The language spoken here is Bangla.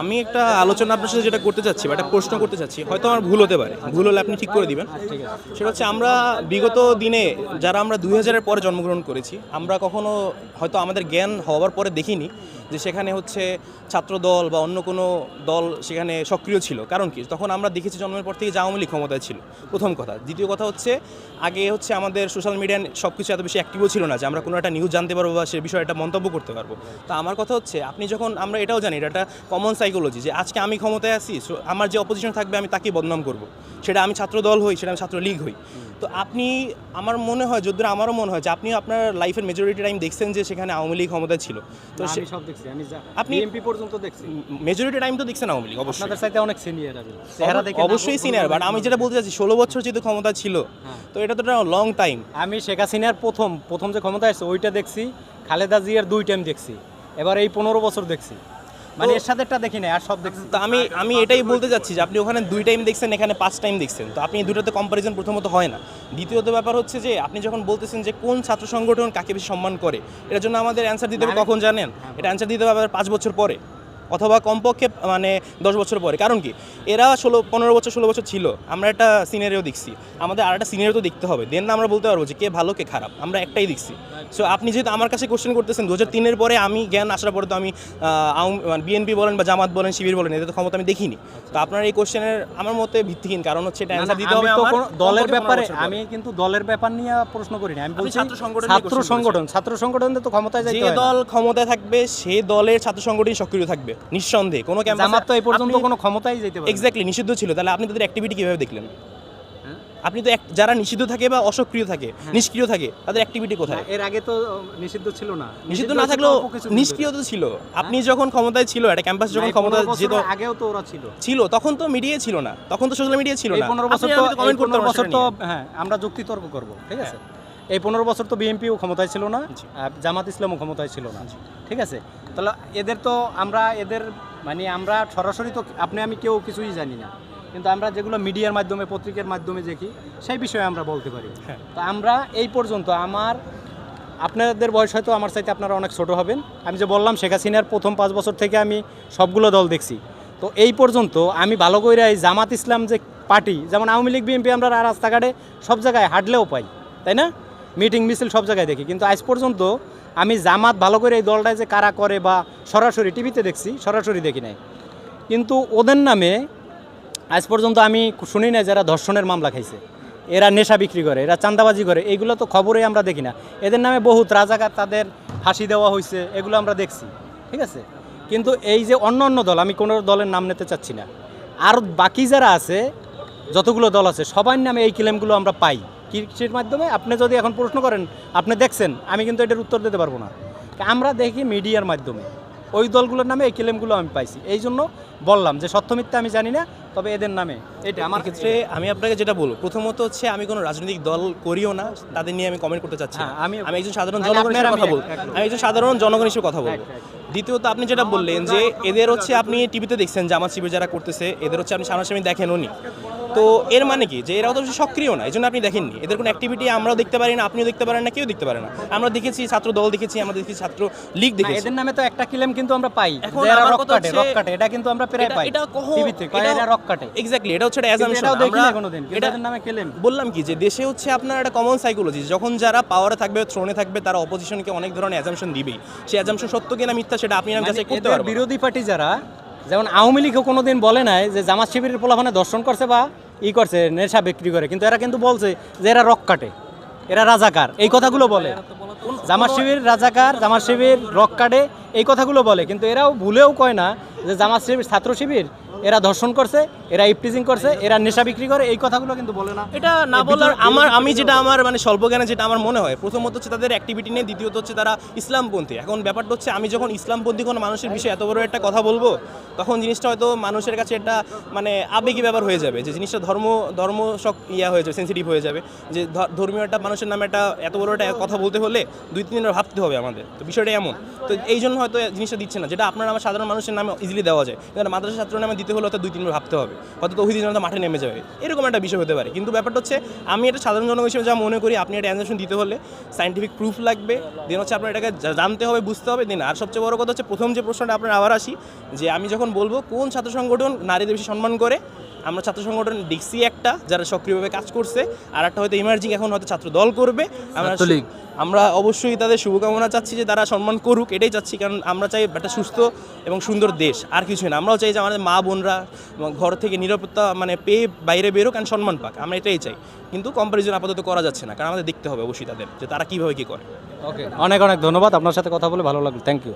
আমি একটা আলোচনা আপনার সাথে যেটা করতে চাচ্ছি বা একটা প্রশ্ন করতে চাচ্ছি হয়তো আমার ভুল হতে পারে ভুল হলে আপনি ঠিক করে দিবেন। সেটা হচ্ছে আমরা বিগত দিনে যারা আমরা দুই হাজারের পরে জন্মগ্রহণ করেছি আমরা কখনো হয়তো আমাদের জ্ঞান হওয়ার পরে দেখিনি যে সেখানে হচ্ছে ছাত্র দল বা অন্য কোনো দল সেখানে সক্রিয় ছিল। কারণ কি? তখন আমরা দেখেছি জন্মের পর থেকে যে আওয়ামী লীগ ক্ষমতায় ছিল। প্রথম কথা। দ্বিতীয় কথা হচ্ছে আগে হচ্ছে আমাদের সোশ্যাল মিডিয়ায় সব কিছু এত বেশি অ্যাক্টিভও ছিল না যে আমরা কোনো একটা নিউজ জানতে পারব বা সে বিষয়ে একটা মন্তব্য করতে পারব। তা আমার কথা হচ্ছে আপনি যখন আমরা এটাও জানি এটা কমন সাইকোলজি যে আজকে আমি ক্ষমতায় আছি আমার যে অপোজিশন থাকবে আমি তাকে বদনাম করব। সেটা আমি ছাত্র দল হই সেটা আমি ছাত্র লীগ হই। তো আপনি আমার মনে হয় যদ্দূর আমারও মনে হয় যে আপনি আপনার লাইফের মেজরিটি টাইম দেখছেন যে সেখানে আওয়ামী লীগ ক্ষমতায় ছিল। তো সব দেখছি আমি আপনি- এমপি পর্যন্ত দেখছি। মেজরিটি টাইম তো দেখছেন আওয়ামী লীগ অবশ্যই। আপনাদের সাথে অনেক সিনিয়র আমি চেহারা দেখে অবশ্যই সিনিয়র বাট আমি যেটা বলতে চাচ্ছি ষোলো বছর যেহেতু ক্ষমতা ছিল হ্যাঁ। তো এটা তো একটা লং টাইম আমি শেখ হাসিনার প্রথম প্রথম যে ক্ষমতা আসছে ওইটা দেখছি খালেদা জিয়ার দুই টাইম দেখছি এবার এই পনেরো বছর দেখছি। মানে এর সাথে একটা দেখি না আর সব দেখছি। তো আমি আমি এটাই বলতে চাচ্ছি যে আপনি ওখানে দুই টাইম দেখছেন এখানে পাঁচ টাইম দেখছেন। তো আপনি দুটোতে কম্পারিজন প্রথমত হয় না। দ্বিতীয়ত ব্যাপার হচ্ছে যে আপনি যখন বলতেছেন যে কোন ছাত্র সংগঠন কাকে বেশি সম্মান করে এটার জন্য আমাদের অ্যান্সার দিতে হবে কখন জানেন? এটা অ্যান্সার দিতে হবে পাঁচ বছর পরে। অথবা কমপক্ষে মানে দশ বছর পরে। কারণ কি? এরা ষোলো পনেরো বছর ষোলো বছর ছিল। আমরা একটা সিনিয়রেও দেখছি। আমাদের আর একটা সিনিয়র তো দেখতে হবে। দেন না আমরা বলতে পারব যে কে ভালো কে খারাপ। আমরা একটাই দেখছি। সো আপনি যেহেতু আমার কাছে কোশ্চেন করতেছেন দু হাজার তিনের পরে আমি জ্ঞান আসার পরে তো আমি বিএনপি বলেন বা জামাত বলেন শিবির বলেন এদের তো ক্ষমতা আমি দেখিনি। তো আপনার এই কোশ্চেনের আমার মতে ভিত্তিহীন। কারণ হচ্ছে এটা অ্যান্সার দিতে হবে দলের ব্যাপারে 15 বছর পরে। আমি কিন্তু দলের ব্যাপার নিয়ে প্রশ্ন করি না আমি বলছি ছাত্র সংগঠন ছাত্র সংগঠন ছাত্র সংগঠনদের তো ক্ষমতায় যে। দল ক্ষমতায় থাকবে সেই দলের ছাত্র সংগঠন সক্রিয় থাকবে। নিঃসন্দেহে। কোনো ক্যাম্পাসে তো এই পর্যন্ত কোনো ক্ষমতায় যেতে পারে এক্স্যাক্টলি নিষিদ্ধ ছিল। তাহলে আপনি তাদের অ্যাক্টিভিটি কীভাবে দেখলেন? হ্যাঁ? আপনি তো যারা নিষিদ্ধ থাকে বা অসক্রিয় থাকে নিষ্ক্রিয় থাকে তাদের অ্যাক্টিভিটি কোথায়? এর আগে তো নিষিদ্ধ ছিল না। নিষিদ্ধ না থাকলেও নিষ্ক্রিয় তো ছিল। আপনি যখন ক্ষমতায় ছিল একটা ক্যাম্পাস। যখন যেত আগেও তো ওরা ছিল। ছিল তখন তো মিডিয়া ছিল না। তখন তো সোশ্যাল মিডিয়া ছিল না। পনেরো বছর তো কমেন্ট করতে বছর বছর তো হ্যাঁ আমরা যুক্তি তর্ক করব ঠিক আছে? এই পনেরো বছর তো বিএনপিও ক্ষমতায় ছিল না জামাত ইসলামও ক্ষমতায় ছিল না। ঠিক আছে? তাহলে এদের তো আমরা এদের মানে আমরা সরাসরি তো আপনি আমি কেউ কিছুই জানি না। কিন্তু আমরা যেগুলো মিডিয়ার মাধ্যমে পত্রিকার মাধ্যমে দেখি সেই বিষয়ে আমরা বলতে পারি। হ্যাঁ। তো আমরা এই পর্যন্ত আমার আপনাদের বয়স হয়তো আমার চাইতে আপনারা অনেক ছোট হবেন। আমি যে বললাম শেখ হাসিনার প্রথম পাঁচ বছর থেকে আমি সবগুলো দল দেখছি। তো এই পর্যন্ত আমি ভালো করে এই জামাত ইসলাম যে পার্টি যেমন আওয়ামী লীগ বিএনপি আমরা রাস্তাঘাটে সব জায়গায় হাঁটলেও পাই তাই না? মিটিং, মিছিল সব জায়গায় দেখি। কিন্তু আজ পর্যন্ত আমি জামাত ভালো করে এই দলটায় যে কারা করে বা সরাসরি টিভিতে দেখছি, সরাসরি দেখি নাই। কিন্তু ওদের নামে আজ পর্যন্ত আমি শুনি না যারা ধর্ষণের মামলা খাইছে। এরা নেশা বিক্রি করে, এরা চান্দাবাজি করে, এগুলো তো খবরে আমরা দেখি না। এদের নামে বহুত রাজাকার তাদের ফাঁসি দেওয়া হয়েছে এগুলো আমরা দেখছি, ঠিক আছে? কিন্তু এই যে অন্য অন্য দল, আমি কোনো দলের নাম নিতে চাচ্ছি না। আর বাকি যারা আছে, যতগুলো দল আছে, সবার নামে এই ক্লেমগুলো আমরা পাই। কিসের মাধ্যমে? আপনি যদি এখন প্রশ্ন করেন আপনি দেখছেন আমি কিন্তু এটার উত্তর দিতে পারব না। আমরা দেখি মিডিয়ার মাধ্যমে। ওই দলগুলোর নামে এই ক্লেমগুলো আমি পাইছি। এই জন্য বললাম যে সত্য মিথ্যা আমি জানি না তবে এদের নামে। এটা আমার ক্ষেত্রে আমি আপনাকে যেটা বলব প্রথমত হচ্ছে আমি কোনো রাজনৈতিক দল করিও না তাদের নিয়ে আমি কমেন্ট করতে চাচ্ছি। হ্যাঁ, আমি- আমি একজন সাধারণ তাহলে জনগণ আপনার হিসেবে আমি কথা বলব। আমি একজন সাধারণ জনগণ হিসেবে কথা বলব. দ্বিতীয়ত আপনি যেটা বললেন যে এদের হচ্ছে আপনি টিভিতে দেখছেন জামাত শিবির যারা করতেছে এদের হচ্ছে আপনি সামনাসামনি দেখেন উনি তো এর মানে কি? যে এরাও তো সক্রিয় না এই জন্য আপনি দেখেননি। এদের কোনো অ্যাক্টিভিটি আমরাও দেখতে পারি না আপনিও দেখতে পারেন না কেউ দেখতে পারে না। আমরা দেখেছি ছাত্র দল দেখেছি আমরা দেখেছি ছাত্র লীগ দেখেছি। এদের নামে তো একটা ক্লেম কিন্তু আমরা পাই এখন রক কাটে রক কাটে এটা কিন্তু আমরা প্রায় পাই এটা কখন- টিভিতে এটা- রক কাটে। এক্স্যাক্টলি এটা হচ্ছে একটা অ্যাজাম্পশন আমরা কোনোদিন কিন্তু এটা নামে ক্লেম বললাম কি যে দেশে হচ্ছে আপনার একটা কমন সাইকোলজি যখন যারা পাওয়ারে থাকবে থ্রোনে থাকবে তারা অপোজিশনকে অনেক ধরনের অ্যাজাম্পশন দিবেই। সেই অ্যাজাম্পশন সত্য কিনা মিথ্যা সেটা আপনি আমার কাছে করতে মানে পারবেন বিরোধী পার্টি যারা যেমন আওয়ামী লীগও কোনো দিন বলে নাই যে জামাত শিবিরের পোলাফানে দর্শন করছে বা ই করছে, নেশা বিক্রি করে। কিন্তু এরা কিন্তু বলছে যে এরা রক কাটে, এরা রাজাকার, এই কথাগুলো বলে। জামাত শিবির রাজাকার, জামাত শিবির রক কাটে, এই কথাগুলো বলে। কিন্তু এরাও ভুলেও কয় না যে জামাত শিবির ছাত্র শিবির এরা ধর্ষণ করছে এরা ইপটিজিং করছে এরা নেশা বিক্রি করে এই কথাগুলো কিন্তু বলে না। এটা না বলার আমার আমি যেটা আমার মানে স্বল্প জ্ঞানে যেটা আমার মনে হয় প্রথমত হচ্ছে তাদের অ্যাক্টিভিটি নিয়ে দ্বিতীয়ত হচ্ছে তারা ইসলামপন্থী। এখন ব্যাপারটা হচ্ছে আমি যখন ইসলামপন্থী কোনো মানুষের বিষয়ে এত বড় একটা কথা বলব তখন জিনিসটা হয়তো মানুষের কাছে একটা মানে আবেগী ব্যাপার হয়ে যাবে যে জিনিসটা ধর্ম ধর্ম শক ইয়া হয়ে যাবে সেন্সিটিভ হয়ে যাবে যে ধর্মীয় একটা মানুষের নামে একটা এত বড় একটা কথা বলতে হলে দুই তিন দিন ভাবতে হবে আমাদের। তো বিষয়টা এমন। তো এই জন্য হয়তো জিনিসটা দিচ্ছে না যেটা আপনার আমার সাধারণ মানুষের নামে ইজিলি দেওয়া যায়। কিন্তু মাদ্রাসা ছাত্র নামে দিতে হলে হয়তো দুই, তিনবার ভাবতে হবে। হয়তো তো জনতা মাঠে নেমে যাবে। এরকম একটা বিষয় হতে পারে। কিন্তু ব্যাপারটা হচ্ছে, আমি এটা সাধারণ জনগণ হিসেবে যা মনে করি, আপনি একটা অ্যানজেশন দিতে হলে সাইন্টিফিক প্রুফ লাগবে। দেন হচ্ছে আপনার এটাকে জানতে হবে, বুঝতে হবে। দেন আর সবচেয়ে বড় কথা হচ্ছে, প্রথম যে প্রশ্নটা আপনার আবার আসি, যে আমি যখন বলব কোন ছাত্র সংগঠন নারীদের বেশি সম্মান করে আমরা ছাত্র সংগঠন ডিক্সি একটা যারা সক্রিয়ভাবে কাজ করছে আর একটা হয়তো ইমার্জিং এখন হয়তো ছাত্র দল করবে। আমরা আমরা অবশ্যই তাদের শুভকামনা চাচ্ছি যে তারা সম্মান করুক এটাই চাচ্ছি কারণ আমরা চাই একটা সুস্থ এবং সুন্দর দেশ আর কিছুই না। আমরাও চাই যে আমাদের মা বোনরা এবং ঘর থেকে নিরাপত্তা মানে পেয়ে বাইরে বেরোক আর সম্মান পাক আমরা এটাই চাই। কিন্তু কম্পারিজন আপাতত করা যাচ্ছে না কারণ আমাদের দেখতে হবে অবশ্যই তাদের যে তারা কীভাবে কী করে। ওকে অনেক অনেক ধন্যবাদ আপনার সাথে কথা বলে ভালো লাগল থ্যাংক ইউ